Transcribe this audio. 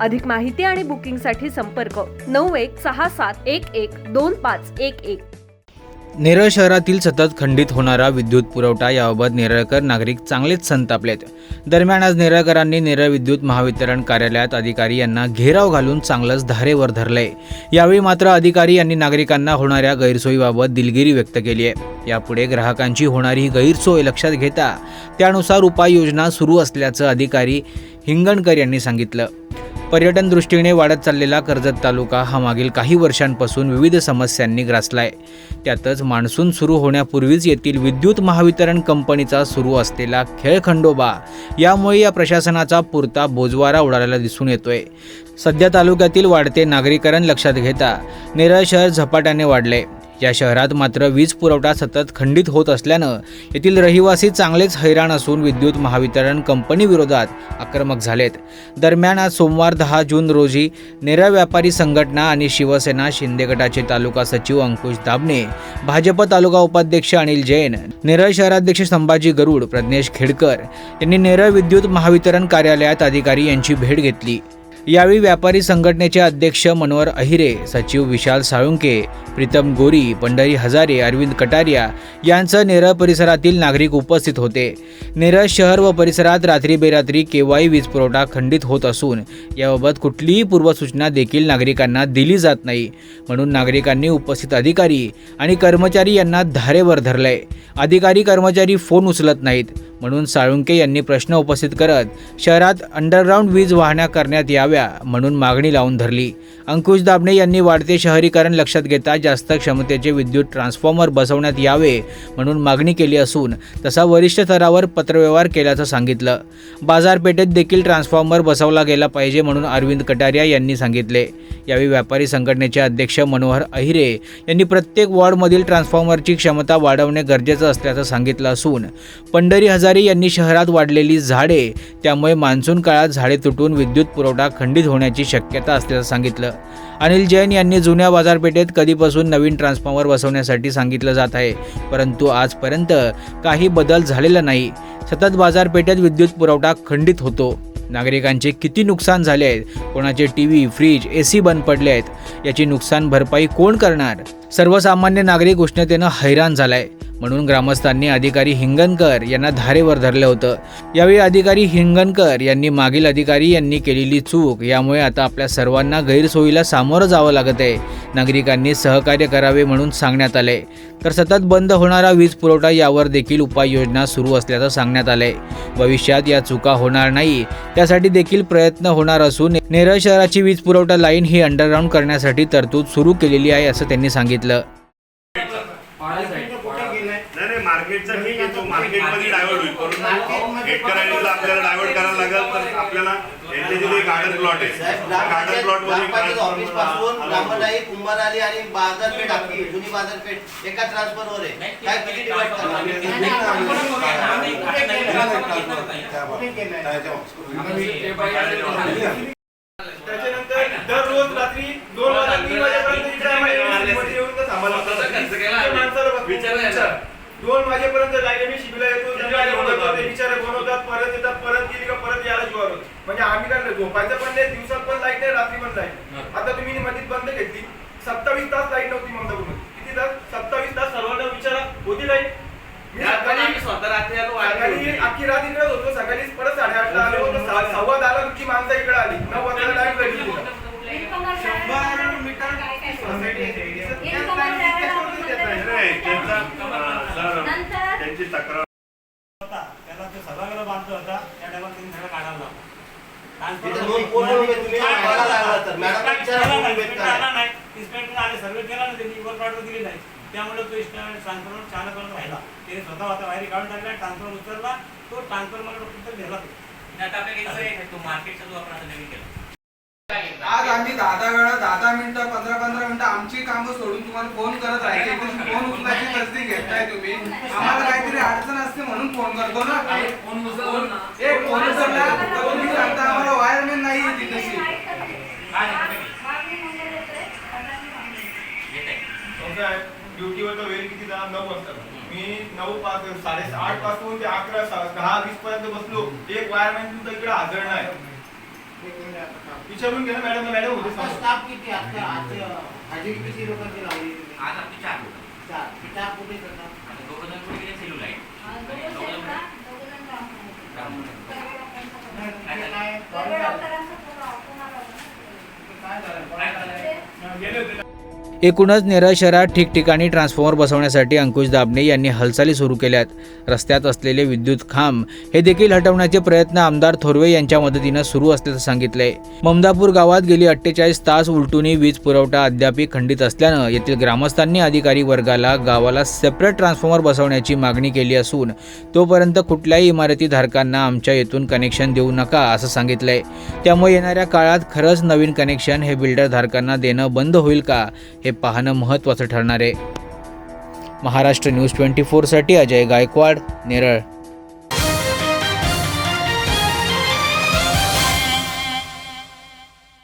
अधिक माहिती आणि बुकिंगसाठी संपर्क नऊ एक सहा सात एक एक दोन पाच एक एक. नेरळ शहरातील सतत खंडित होणारा विद्युत पुरवठा याबाबत नेरळकर नागरिक चांगलेच संतापलेत. दरम्यान आज नेरळकरांनी नेरळ विद्युत महावितरण कार्यालयात अधिकारी यांना घेराव घालून चांगलंच धारेवर धरलंय. यावेळी मात्र अधिकारी यांनी नागरिकांना होणाऱ्या गैरसोयीबाबत दिलगिरी व्यक्त केली आहे. यापुढे ग्राहकांची होणारी ही गैरसोय लक्षात घेता त्यानुसार उपाययोजना सुरू असल्याचं अधिकारी हिंगणकर यांनी सांगितलं. पर्यटन दृष्टीने वाढत चाललेला कर्जत तालुका हा मागील काही वर्षांपासून विविध समस्यांनी ग्रासलाय. त्यातच मान्सून सुरू होण्यापूर्वीच येथील विद्युत महावितरण कंपनीचा सुरू असलेला खेळखंडोबा यामुळे या प्रशासनाचा पुरता बोजवारा उडालेला दिसून येतोय. सध्या तालुक्यातील वाढते नागरीकरण लक्षात घेता नेरळ शहर झपाट्याने वाढले या शहरात मात्र वीज पुरवठा सतत खंडित होत असल्यानं येथील रहिवासी चांगलेच हैराण असून विद्युत महावितरण कंपनी विरोधात आक्रमक झालेत. दरम्यान आज सोमवार दहा जून रोजी नेरळ व्यापारी संघटना आणि शिवसेना शिंदे गटाचे तालुका सचिव अंकुश दाबणे भाजप तालुका उपाध्यक्ष अनिल जैन नेरळ शहराध्यक्ष संभाजी गरुड प्रज्ञेश खेडकर यांनी नेरळ विद्युत महावितरण कार्यालयात अधिकारी यांची भेट घेतली. यावेळी व्यापारी संघटनेचे अध्यक्ष मनोहर अहिरे सचिव विशाल साळुंके प्रीतम गोरी पंढरी हजारे अरविंद कटारिया यांचं नेरळ परिसरातील नागरिक उपस्थित होते. नेरळ शहर व परिसरात रात्री बेरात्री केव्हाही वीज पुरवठा खंडित होत असून याबाबत कुठलीही पूर्वसूचना देखील नागरिकांना दिली जात नाही. म्हणून नागरिकांनी उपस्थित अधिकारी आणि कर्मचारी यांना धारेवर धरलंय. अधिकारी कर्मचारी फोन उचलत नाहीत. म्हणून साळुंके यांनी प्रश्न उपस्थित करत शहरात अंडरग्राऊंड वीज वाहण्या करण्यात याव्या म्हणून मागणी लावून धरली. अंकुश दाबणे यांनी वाढते शहरीकरण लक्षात घेता जास्त क्षमतेचे विद्युत ट्रान्सफॉर्मर बसवण्यात यावे म्हणून मागणी केली असून तसा वरिष्ठ स्तरावर पत्रव्यवहार केल्याचं सांगितलं. बाजारपेठेत देखील ट्रान्सफॉर्मर बसवला गेला पाहिजे म्हणून अरविंद कटारिया यांनी सांगितले. यावेळी व्यापारी संघटनेचे अध्यक्ष मनोहर अहिरे यांनी प्रत्येक वॉर्डमधील ट्रान्सफॉर्मरची क्षमता वाढवणे गरजेचं असल्याचं सांगितलं असून पंढरी हजार यांनी शहरात वाढलेली झाडे त्यामुळे मान्सून काळात झाडे तुटून विद्युत पुरवठा खंडित होण्याची शक्यता असल्याचं सांगितलं. अनिल जैन यांनी जुन्या बाजारपेठेत कधीपासून नवीन ट्रान्सफॉर्मर बसवण्यासाठी सांगितलं जात आहे परंतु आजपर्यंत काही बदल झालेला नाही. सतत बाजारपेठेत विद्युत पुरवठा खंडित होतो. नागरिकांचे किती नुकसान झाले आहेत? कोणाचे T V fridge A C बंद पडले आहेत? याची नुकसान भरपाई कोण करणार? सर्वसामान्य नागरिक उष्णतेनं हैराण झालाय. म्हणून ग्रामस्थांनी अधिकारी हिंगणकर यांना धारेवर धरलं होतं. यावेळी अधिकारी हिंगणकर यांनी मागील अधिकारी यांनी केलेली चूक यामुळे आता आपल्या सर्वांना गैरसोयीला सामोरं जावं लागत आहे. नागरिकांनी सहकार्य करावे म्हणून सांगण्यात आलंय तर सतत बंद होणारा वीज पुरवठा यावर देखील उपाययोजना सुरू असल्याचं सांगण्यात आलंय भविष्यात या चुका होणार नाही. त्यासाठी देखील प्रयत्न होणार असून नेरळ शहराची वीज पुरवठा लाईन ही अंडरग्राऊंड करण्यासाठी तरतूद सुरू केलेली आहे असं त्यांनी सांगितलं नाही नाही मार्केटचा ठीक आहे तो मार्केटमध्ये डायव्हर्ट होईल परंतु शेतकऱ्यांना आपल्याला डायव्हर्ट करायला लागेल तर आपल्याला यांचे तिथे गार्डन प्लॉट आहे. गार्डन प्लॉट ग्रामपंचायत ऑफिसपासून मध्ये ब्राह्मणाई कुंभारआली आणि बाजारपेठ आपली जुनी बाजारपेठ एका ट्रान्सफरवर आहे. काय किती डिवाइड त्याच्यानंतर दररोज रात्री दोन वाजता तीन वाजेपर्यंत इकडे आम्हाला मध्ये येऊन तर थांबायला लागतं. त्या माणसाला बघ, विचार. दोन वाजेपर्यंत लाईन मी शिबिला येतो. बिचारे बनवतात परत येतात परत गेली का? परत यायला जीवावर. म्हणजे आम्ही काय झोपायचं पण नाही दिवसात पण लाइट नाही रात्री पण लाइट आता तुम्ही मधीत बंद घेतली सत्तावीस तास लाइट नव्हती ममदापूरमध्ये किती तास? सत्तावीस तास सर्वांना विचारा होती लाइट? सकाळी अख्खी रात इकडे होतो सकाळी परत साडेआठला आलो सव्वा दहाला तुमची माणसं इकडे आली नऊ वाजता लाइट भेटली तिथं. शंभर मीटर सोसायटी आहे. नाही, त्यांचा अं, सर त्यांची तक्रार होता त्याला ते सभागृह बांधतो होता त्या टायमाला त्यांनी सगळं काढायला लावलं. आणि तिथं दोन पोरं उभे आहेत, तुम्ही आम्हाला लागला तर. मॅडम विचारा आला कोण नाही, उभे आहेत इन्स्पेक्टर आला काय. नाही. इन्स्पेक्टर आले सर्वे केला ना त्यामुळे तो ट्रान्सफॉर्मर छान करून राहिला. त्याने स्वतः आता बाहेर काढून टाकला ट्रान्सफॉर्मर उचलला तो ट्रान्सफॉर्मर आता आपल्याला तो मार्केटचा जो आपण आता नवीन केला. आज आम्ही दहा दहा वेळा दहा दहा मिनिटं पंधरा पंधरा मिनिटं आमची कामं सोडून तुम्हाला फोन करत राहायचे. इथे फोन उचलायची तसदी घेताय तुम्ही आम्हाला काहीतरी अडचण असते म्हणून फोन करतो ना एक फोन उचलला तर तुम्ही सांगता आम्हाला वायरमॅन नाही येते तशी ड्युटीवर तर वेळ किती दहा नऊ वाजता मी नऊ पाच साडे आठपासून ते अकरा दहा वीस पर्यंत बसलो. एक वायरमॅन तुमचा इकडे हजर नाही. विचारून घे ना मॅडम मॅडम होते. स्टाफ किती? आता आज हजेरी किती लोकांची लावली? आज आपली चार लोकं. चार. कुठे करतात आता दोघं जण कुठे गेले सेलूला आहे. आणि दोघं जण राममुळे. म्हणजे काय प्रॉब्लेम झाला? काय झालं प्रॉब्लेम झालाय? गेले होते एकूणच नेरळ शहरात ठिकठिकाणी ट्रान्सफॉर्मर बसवण्यासाठी अंकुश दाबणे यांनी हालचाली सुरू केल्यात. रस्त्यात असलेले विद्युत खांब हे देखील हटवण्याचे प्रयत्न आमदार थोरवे यांच्या मदतीनं सुरू असल्याचं सांगितलंय. ममदापूर गावात गेली अठ्ठेचाळीस तास उलटूनही वीज पुरवठा अद्याप खंडित असल्यानं येथील ग्रामस्थांनी अधिकारी वर्गाला गावाला सेपरेट ट्रान्सफॉर्मर बसवण्याची मागणी केली असून तोपर्यंत कुठल्याही इमारती धारकांना आमच्या येथून कनेक्शन देऊ नका असं सांगितलंय. त्यामुळे येणाऱ्या काळात खरंच नवीन कनेक्शन हे बिल्डर धारकांना देणं बंद होईल का हे पाहणं महत्त्वाचं ठरणार आहे. महाराष्ट्र न्यूज ट्वेंटी फोरसाठी अजय गायकवाड नेरळ.